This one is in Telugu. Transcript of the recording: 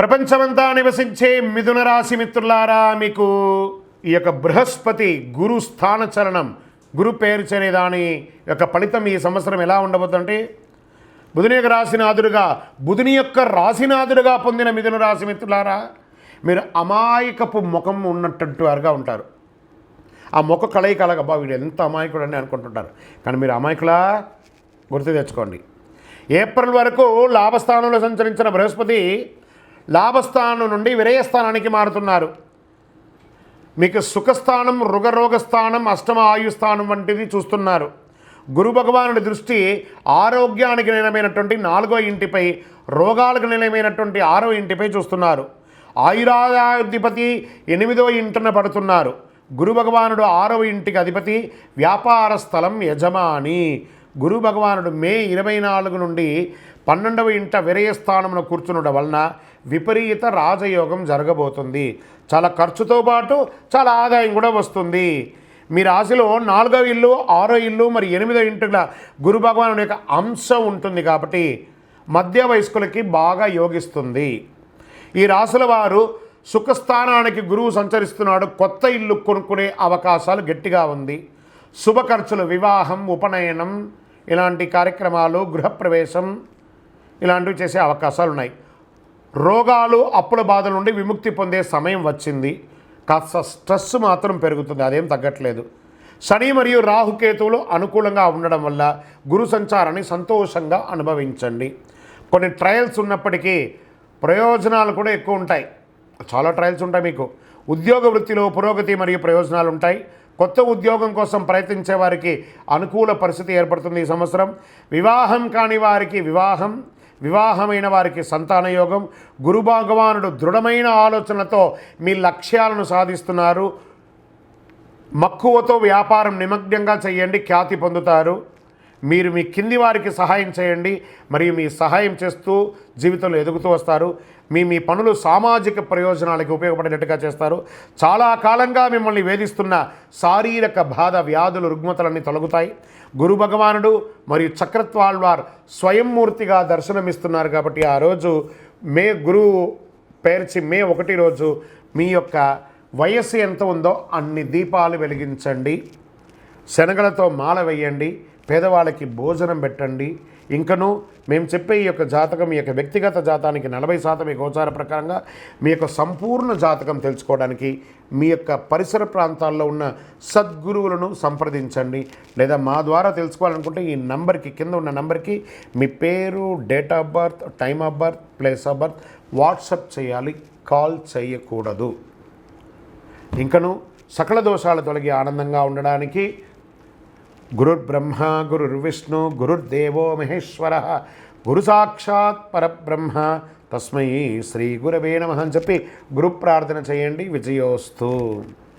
ప్రపంచమంతా నివసించే మిథున రాశి మిత్రులారా మీకు ఈ యొక్క బృహస్పతి గురు స్థాన చలనం గురు పేర్చనే దాని యొక్క ఫలితం ఈ సంవత్సరం ఎలా ఉండబోతుందంటే బుధుని యొక్క రాశినాథుడుగా బుధుని యొక్క రాశినాథుడుగా పొందిన మిథున రాశి మిత్రులారా మీరు అమాయకపు ముఖం ఉన్నట్టు వారుగా ఉంటారు. ఆ ముఖ కలయిక అలాగ అబ్బా వీడు ఎంత అమాయకుడు అని అనుకుంటుంటారు. కానీ మీరు అమాయకులా? గుర్తు తెచ్చుకోండి. ఏప్రిల్ వరకు లాభస్థానంలో సంచరించిన బృహస్పతి లాభస్థానం నుండి విరయస్థానానికి మారుతున్నారు. మీకు సుఖస్థానం రుగరోగస్థానం అష్టమ ఆయుస్థానం వంటిది చూస్తున్నారు. గురు భగవానుడి దృష్టి ఆరోగ్యానికి నిలమైనటువంటి నాలుగో ఇంటిపై రోగాలకు నిలమైనటువంటి ఆరో ఇంటిపై చూస్తున్నారు. ఆయురాధిపతి ఎనిమిదో ఇంటిన పడుతున్నారు. గురు భగవానుడు ఆరవ ఇంటికి అధిపతి వ్యాపార స్థలం యజమాని. గురు భగవానుడు మే ఇరవై నాలుగు నుండి పన్నెండవ ఇంట విరయస్థానమున కూర్చునడం వలన విపరీత రాజయోగం జరగబోతుంది. చాలా ఖర్చుతో పాటు చాలా ఆదాయం కూడా వస్తుంది. మీ రాశిలో నాలుగవ ఇల్లు ఆరో ఇల్లు మరి ఎనిమిదో ఇంటిల గురు భగవానుడి యొక్క అంశం ఉంటుంది కాబట్టి మధ్య వయస్కులకి బాగా యోగిస్తుంది. ఈ రాశుల వారు సుఖస్థానానికి గురువు సంచరిస్తున్నాడు. కొత్త ఇల్లు కొనుక్కునే అవకాశాలు గట్టిగా ఉంది. శుభ ఖర్చులు వివాహం ఉపనయనం ఇలాంటి కార్యక్రమాలు గృహప్రవేశం ఇలాంటివి చేసే అవకాశాలు ఉన్నాయి రోగాలు అప్పుల బాధ నుండి విముక్తి పొందే సమయం వచ్చింది. కాస్త స్ట్రెస్ మాత్రం పెరుగుతుంది అదేం తగ్గట్లేదు. శని మరియు రాహుకేతువులు అనుకూలంగా ఉండడం వల్ల గురు సంచారాన్ని సంతోషంగా అనుభవించండి. కొన్ని ట్రయల్స్ ఉన్నప్పటికీ ప్రయోజనాలు కూడా ఎక్కువ ఉంటాయి. చాలా ట్రయల్స్ ఉంటాయి మీకు. ఉద్యోగ వృత్తిలో పురోగతి మరియు ప్రయోజనాలు ఉంటాయి. కొత్త ఉద్యోగం కోసం ప్రయత్నించే వారికి అనుకూల పరిస్థితి ఏర్పడుతుంది ఈ సంవత్సరం. వివాహం కాని వారికి వివాహం వివాహమైన వారికి సంతాన యోగం. గురు భగవానుడు దృఢమైన ఆలోచనలతో మీ లక్ష్యాలను సాధిస్తున్నారు. మక్కువతో వ్యాపారం నిమగ్నంగా చేయండి ఖ్యాతి పొందుతారు. మీరు మీ కింది వారికి సహాయం చేయండి మరియు మీ సహాయం చేస్తూ జీవితంలో ఎదుగుతూ వస్తారు. మీ మీ పనులు సామాజిక ప్రయోజనాలకు ఉపయోగపడేటట్టుగా చేస్తారు. చాలా కాలంగా మిమ్మల్ని వేధిస్తున్న శారీరక బాధ వ్యాధులు రుగ్మతలన్నీ తొలగుతాయి. గురు భగవానుడు మరియు చక్రత్వాల్వార్ స్వయంమూర్తిగా దర్శనమిస్తున్నారు కాబట్టి ఆ రోజు మే గురువు పేర్చి మే ఒకటి రోజు మీ యొక్క వయస్సు ఎంత ఉందో అన్ని దీపాలు వెలిగించండి. శనగలతో మాల వేయండి. పేదవాళ్ళకి భోజనం పెట్టండి. ఇంకను మేము చెప్పే ఈ యొక్క జాతకం ఈ యొక్క వ్యక్తిగత జాతానికి నలభై శాతం ఈ గోచార ప్రకారంగా మీ యొక్క సంపూర్ణ జాతకం తెలుసుకోవడానికి మీ యొక్క పరిసర ప్రాంతాల్లో ఉన్న సద్గురువులను సంప్రదించండి. లేదా మా ద్వారా తెలుసుకోవాలనుకుంటే ఈ నంబర్కి కింద ఉన్న నంబర్కి మీ పేరు date of birth time of birth place of birth WhatsApp చేయాలి. కాల్ చేయకూడదు. ఇంకను సకల దోషాలు తొలగి ఆనందంగా ఉండడానికి గురుర్బ్రహ్మ గురుర్విష్ణు గురుర్దేవో మహేశ్వర గురు సాక్షాత్ పరబ్రహ్మ. తస్మై శ్రీ గురవే నమ అని చెప్పి గురు ప్రార్థన చేయండి విజయోస్తు.